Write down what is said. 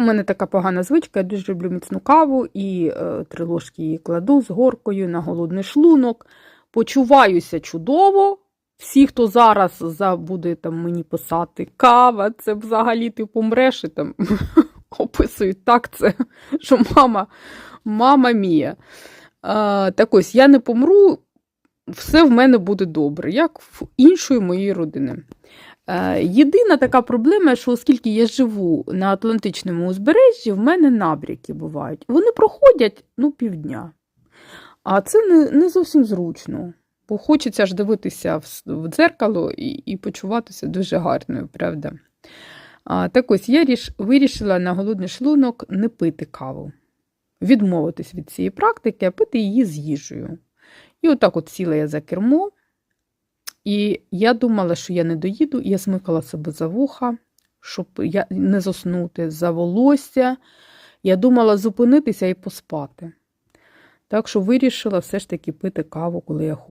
У мене така погана звичка, я дуже люблю міцну каву і е, три ложки її кладу з горкою на голодний шлунок. Почуваюся чудово. Всі, хто зараз буде там мені писати кава, це взагалі ти помреш і там описують так це, що мама, мама мія. А, так ось я не помру, все в мене буде добре, як в іншої моєї родини. Е, Єдина така проблема, що оскільки я живу на Атлантичному узбережжі, в мене набряки бувають. Вони проходять ну, півдня. А це не, не зовсім зручно, бо хочеться ж дивитися в, в дзеркало і, і почуватися дуже гарною, правда? А, так ось я ріш, вирішила на голодний шлунок не пити каву, відмовитись від цієї практики, а пити її з їжею. І отак от сіла я за кермо, і я думала, що я не доїду, і я смикала себе за вуха, щоб я не заснути, за волосся. Я думала зупинитися і поспати. Так що вирішила все ж таки пити каву, коли я хочу.